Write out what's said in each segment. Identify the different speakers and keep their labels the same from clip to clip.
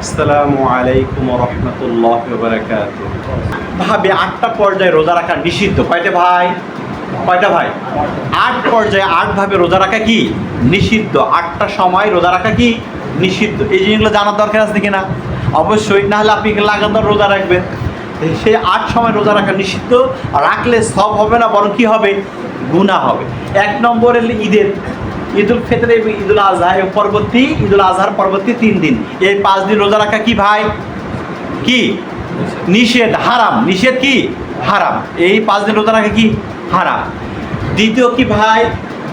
Speaker 1: আসসালামু আলাইকুম রহমতুল্লাহ বারাকাত ভাবে, আটটা পর্যায়ে রোজা রাখা নিষিদ্ধ। কয়টা ভাই? কয়টা ভাই? আট পর্যায়ে আট ভাবে রোজা রাখা কি? নিষিদ্ধ। আটটা সময় রোজা রাখা কি? নিষিদ্ধ। এই জিনিসগুলো জানার দরকার আছে কিনা? অবশ্যই। না হলে আপনি লাগাতার রোজা রাখবেন? সেই আট সময় রোজা রাখা নিষিদ্ধ। রাখলে সব হবে না, বরং কি হবে? গুণা হবে। এক নম্বর হলো ঈদের ঈদুল ফিতর ঈদুল আজহা পরবর্তী, ঈদুল আজহার পরবর্তী তিন দিন। এই পাঁচ দিন রোজা রাখা কি ভাই? কি? নিষেধ, হারাম। নিষেধ কি? হারাম। এই পাঁচ দিন রোজা রাখা কি? হারাম। দ্বিতীয় কি ভাই?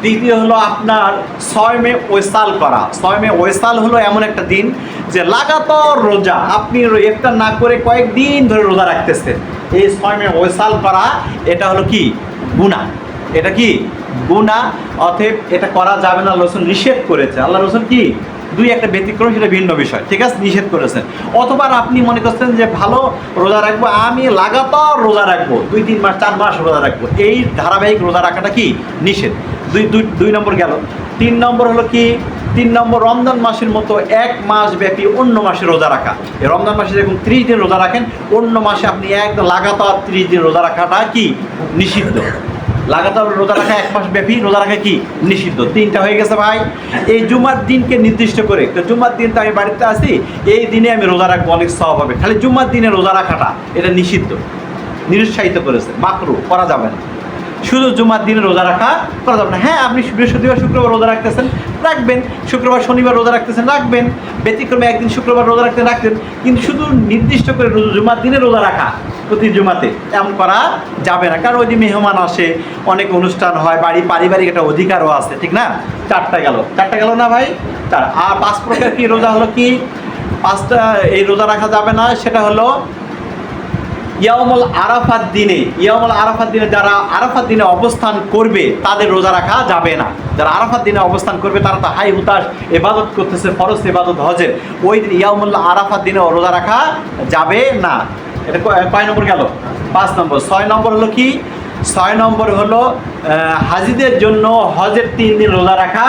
Speaker 1: দ্বিতীয় হলো আপনার ছয় মে ওয়েসাল করা। ছয় মে ওয়েসাল হলো এমন একটা দিন যে লাগাতার রোজা আপনি একটা না করে কয়েকদিন ধরে রোজা রাখতেছেন। এই ছয় মে ওয়েসাল করা, এটা হলো কি? গুণা এটা কি? গুণা অতএব এটা করা যাবে না রসুন নিষেধ করেছে। আল্লাহ রসুন কি? দুই একটা ব্যতিক্রম, সেটা ভিন্ন বিষয়। ঠিক আছে? নিষেধ করেছেন। অথবা আপনি মনে করছেন যে, ভালো, রোজা রাখব। আমি লাগাতার রোজা রাখব। দুই, তিন মাস, চার মাস রোজা রাখব। এই ধারাবাহিক রোজা রাখাটা কি? নিষেধ। দুই দুই দুই নম্বর গেল। তিন নম্বর হলো কি? তিন নম্বর, রমজান মাসের মতো এক মাস ব্যাপী অন্য মাসে রোজা রাখা। রমজান মাসে যেরকম ত্রিশ দিন রোজা রাখেন, অন্য মাসে আপনি একদম লাগাতার ত্রিশ দিন রোজা রাখাটা কি? নিষিদ্ধ। লাগাতার রোজা রাখা এক মাস ব্যাপী। রোজা রাখা কি? নিষিদ্ধ। তিনটা হয়ে গেছে ভাই। এই জুমার দিনকে নির্দিষ্ট করে। তো জুমার দিন তো আমি বাড়িতে আছি, এই দিনে আমি রোজা রাখব, অনেক সব হবে। খালি জুমার দিনে রোজা রাখাটা, এটা নিষিদ্ধ। নিরুৎসাহিত করেছে। মাকরু, করা যাবে না। শুধু জুমার দিনে রোজা রাখা করা যাবে না। হ্যাঁ আপনি বৃহস্পতিবার, শুক্রবার রোজা রাখতেছেন, রাখবেন। শুক্রবার, শনিবার রোজা রাখতেছেন, রাখবেন। ব্যতিক্রমে একদিন শুক্রবার রোজা রাখতে রাখতেন। কিন্তু শুধু নির্দিষ্ট করে জুমার দিনে রোজা রাখা প্রতি জুমাতে এমন করা যাবে না। কারণ ওই দিন মেহমান আসে, অনেক অনুষ্ঠান হয়, বাড়ি পারিবারিক একটা অধিকারও আছে, ঠিক না? চারটা গেল। চারটা গেল না ভাই? চার। আর পাঁচ প্রকার কি রোজা হলো কি? পাঁচটা, এই রোজা রাখা যাবে না, সেটা হলো ইয়ামল আরাফাত দিনে ইয়ামল আরাফাত দিনে যারা আরাফাত দিনে অবস্থান করবে, তাদের রোজা রাখা যাবে না। যারা আরাফাত দিনে অবস্থান করবে, তারা তো হাই হুতাশ, এবাদত করতেছে, ফরজ এবাদত হজের। ওই দিন ইয়ামুল্লাহ আরাফাত দিনে রোজা রাখা যাবে না। এটা কয়- নম্বর গেল? পাঁচ নম্বর। ছয় নম্বর হলো কি? ছয় নম্বর হলো হাজিদের জন্য হজের তিন দিন রোজা রাখা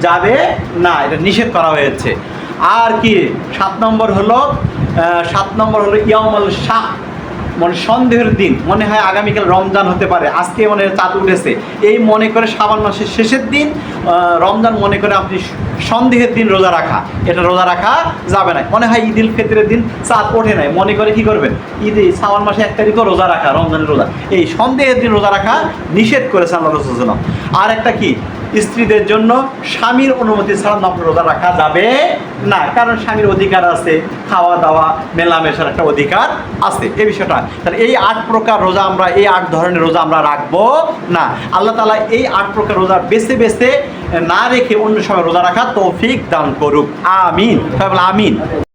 Speaker 1: যাবে না, এটা নিষেধ করা হয়েছে। আর কি? সাত নম্বর হলো সাত নম্বর হলো ইয়ামুল শাহ। মানে সন্দেহের দিন, মনে হয় আগামীকাল রমজান হতে পারে, আজকে মনে হয় চাঁদ উঠেছে। এই মনে করে শ্রাবণ মাসের শেষের দিন রমজান মনে করে আপনি সন্দেহের দিন রোজা রাখা। এটা রোজা রাখা যাবে না। মনে হয় ঈদ উল ফিতরের দিন চাঁদ ওঠে নাই। মনে করে কি করবেন? ঈদে শ্রাবণ মাসে এক তারিখও রোজা রাখা, রমজানের রোজা। এই সন্দেহের দিন রোজা রাখা নিষেধ করেছে আল্লাহ রসুল আর একটা কি? স্ত্রীদের জন্য স্বামীর অনুমতি ছাড়া নফল রোজা রাখা যাবে না। কারণ স্বামীর অধিকার আছে, খাওয়া দাওয়া, মেলামেশার একটা অধিকার আছে। এই বিষয়টা। তাহলে এই আট প্রকার রোজা আমরা, এই আট ধরনের রোজা আমরা রাখব না। আল্লাহ তালা এই আট প্রকার রোজা বেছে বেছে না রেখে অন্য সময় রোজা রাখা তৌফিক দান করুক। আমিন। আমিন।